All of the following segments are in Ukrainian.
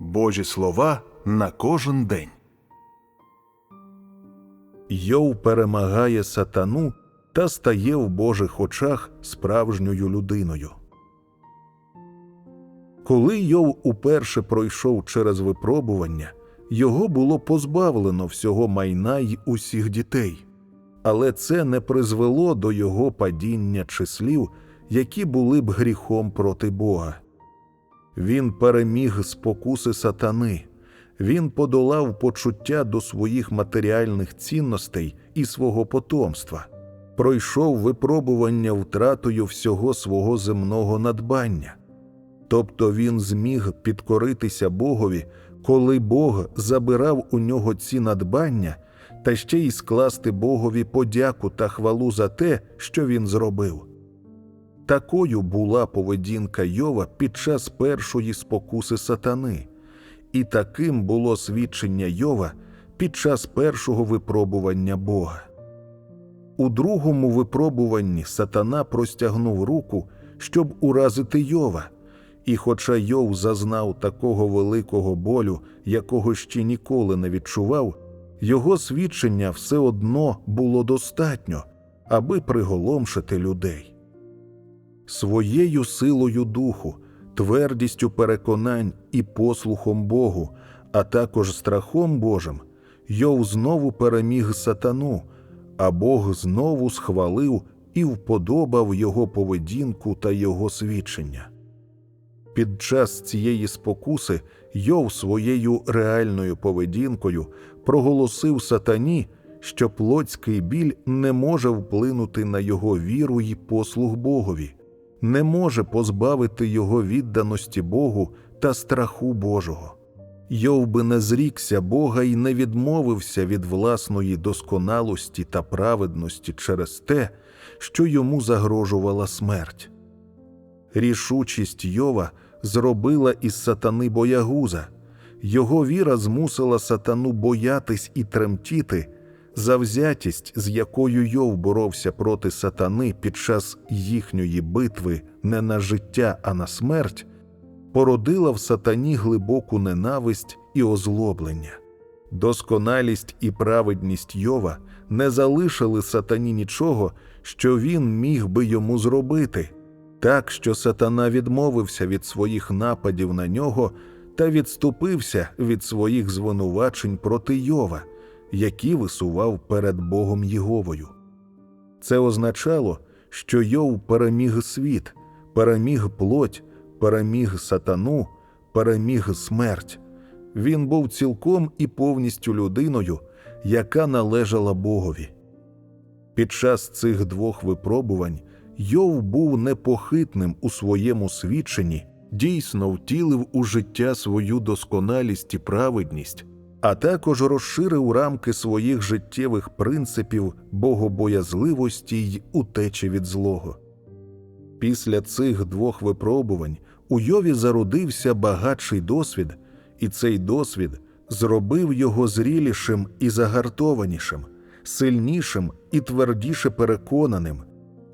Божі слова на кожен день. Йов перемагає сатану та стає в Божих очах справжньою людиною. Коли Йов уперше пройшов через випробування, його було позбавлено всього майна й усіх дітей, але це не призвело до його падіння чи слів, які були б гріхом проти Бога. Він переміг спокуси сатани, він подолав почуття до своїх матеріальних цінностей і свого потомства, пройшов випробування втратою всього свого земного надбання. Тобто він зміг підкоритися Богові, коли Бог забирав у нього ці надбання, та ще й скласти Богові подяку та хвалу за те, що він зробив. Такою була поведінка Йова під час першої спокуси сатани, і таким було свідчення Йова під час першого випробування Бога. У другому випробуванні сатана простягнув руку, щоб уразити Йова, і хоча Йов зазнав такого великого болю, якого ще ніколи не відчував, його свідчення все одно було достатньо, аби приголомшити людей своєю силою духу, твердістю переконань і послухом Богу, а також страхом Божим, Йов знову переміг сатану, а Бог знову схвалив і вподобав його поведінку та його свідчення. Під час цієї спокуси Йов своєю реальною поведінкою проголосив сатані, що плотський біль не може вплинути на його віру й послуг Богові не може позбавити його відданості Богу та страху Божого. Йов би не зрікся Бога і не відмовився від власної досконалості та праведності через те, що йому загрожувала смерть. Рішучість Йова зробила із сатани боягуза, його віра змусила сатану боятись і тремтіти. Завзятість, з якою Йов боровся проти сатани під час їхньої битви не на життя, а на смерть, породила в сатані глибоку ненависть і озлоблення. Досконалість і праведність Йова не залишили сатані нічого, що він міг би йому зробити, так що сатана відмовився від своїх нападів на нього та відступився від своїх звинувачень проти Йова які висував перед Богом Єговою. Це означало, що Йов переміг світ, переміг плоть, переміг сатану, переміг смерть. Він був цілком і повністю людиною, яка належала Богові. Під час цих двох випробувань Йов був непохитним у своєму свідченні, дійсно втілив у життя свою досконалість і праведність, а також розширив рамки своїх життєвих принципів богобоязливості й утечі від злого. Після цих двох випробувань у Йові зародився багатший досвід, і цей досвід зробив його зрілішим і загартованішим, сильнішим і твердіше переконаним,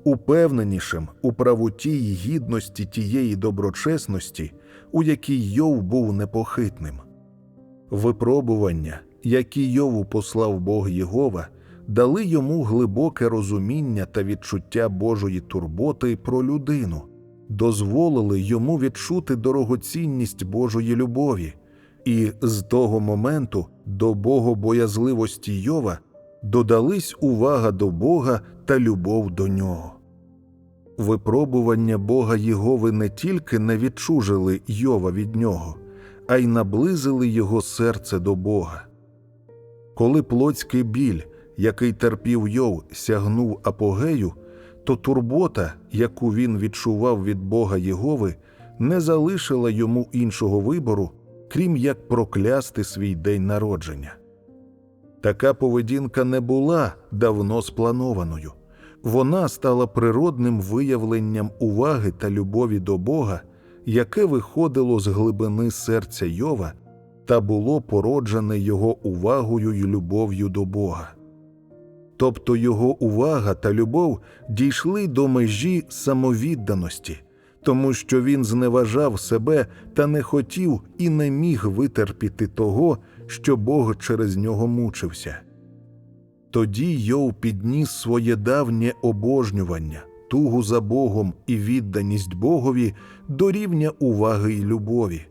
упевненішим у правоті й гідності тієї доброчесності, у якій Йов був непохитним. Випробування, які Йову послав Бог Єгова, дали йому глибоке розуміння та відчуття Божої турботи про людину, дозволили йому відчути дорогоцінність Божої любові, і з того моменту до богобоязливості Йова додались увага до Бога та любов до нього. Випробування Бога Єгови не тільки не відчужили Йова від нього а й наблизили його серце до Бога. Коли плотський біль, який терпів Йов, сягнув апогею, то турбота, яку він відчував від Бога Єгови, не залишила йому іншого вибору, крім як проклясти свій день народження. Така поведінка не була давно спланованою, вона стала природним виявленням уваги та любові до Бога яке виходило з глибини серця Йова та було породжене його увагою й любов'ю до Бога. Тобто його увага та любов дійшли до межі самовідданості, тому що він зневажав себе та не хотів і не міг витерпіти того, що Бог через нього мучився. Тоді Йов підніс своє давнє обожнювання, тугу за Богом і відданість Богові до рівня уваги й любові.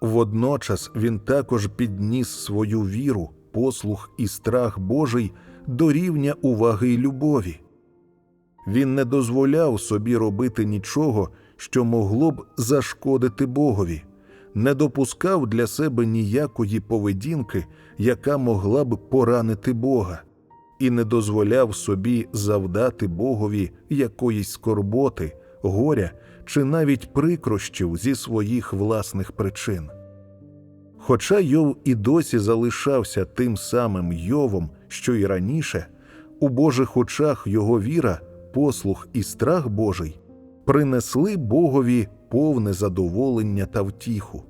Водночас він також підніс свою віру, послух і страх Божий до рівня уваги й любові. Він не дозволяв собі робити нічого, що могло б зашкодити Богові, не допускав для себе ніякої поведінки, яка могла б поранити Бога, і не дозволяв собі завдати Богові якоїсь скорботи, горя чи навіть прикрощів зі своїх власних причин. Хоча Йов і досі залишався тим самим Йовом, що й раніше, у Божих очах його віра, послух і страх Божий принесли Богові повне задоволення та втіху.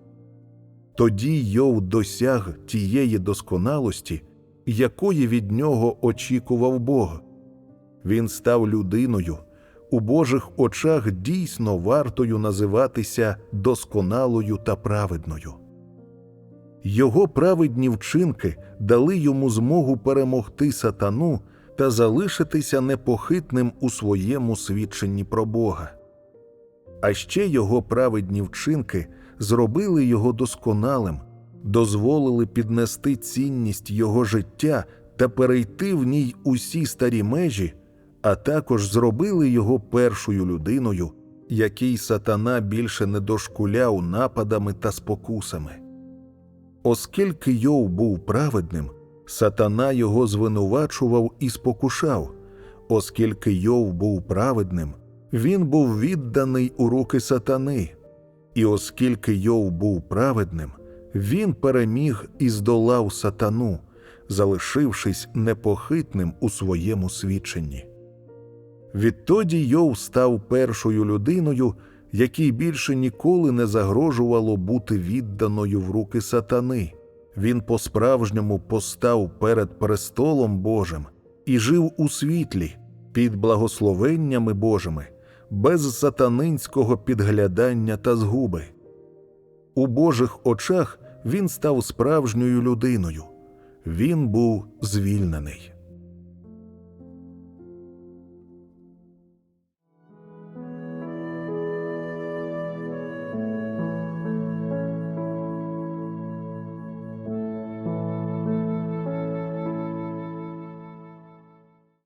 Тоді Йов досяг тієї досконалості, якої від нього очікував Бог. Він став людиною, у Божих очах дійсно вартою називатися досконалою та праведною. Його праведні вчинки дали йому змогу перемогти сатану та залишитися непохитним у своєму свідченні про Бога. А ще його праведні вчинки зробили його досконалим, дозволили піднести цінність його життя та перейти в ній усі старі межі, а також зробили його першою людиною, який сатана більше не дошкуляв нападами та спокусами. Оскільки Йов був праведним, сатана його звинувачував і спокушав. Оскільки Йов був праведним, він був відданий у руки сатани. І оскільки Йов був праведним, він переміг і здолав сатану, залишившись непохитним у своєму свідченні. Відтоді Йов став першою людиною, якій більше ніколи не загрожувало бути відданою в руки сатани. Він по-справжньому постав перед престолом Божим і жив у світлі під благословеннями Божими, без сатанинського підглядання та згуби. У Божих очах він став справжньою людиною. Він був звільнений.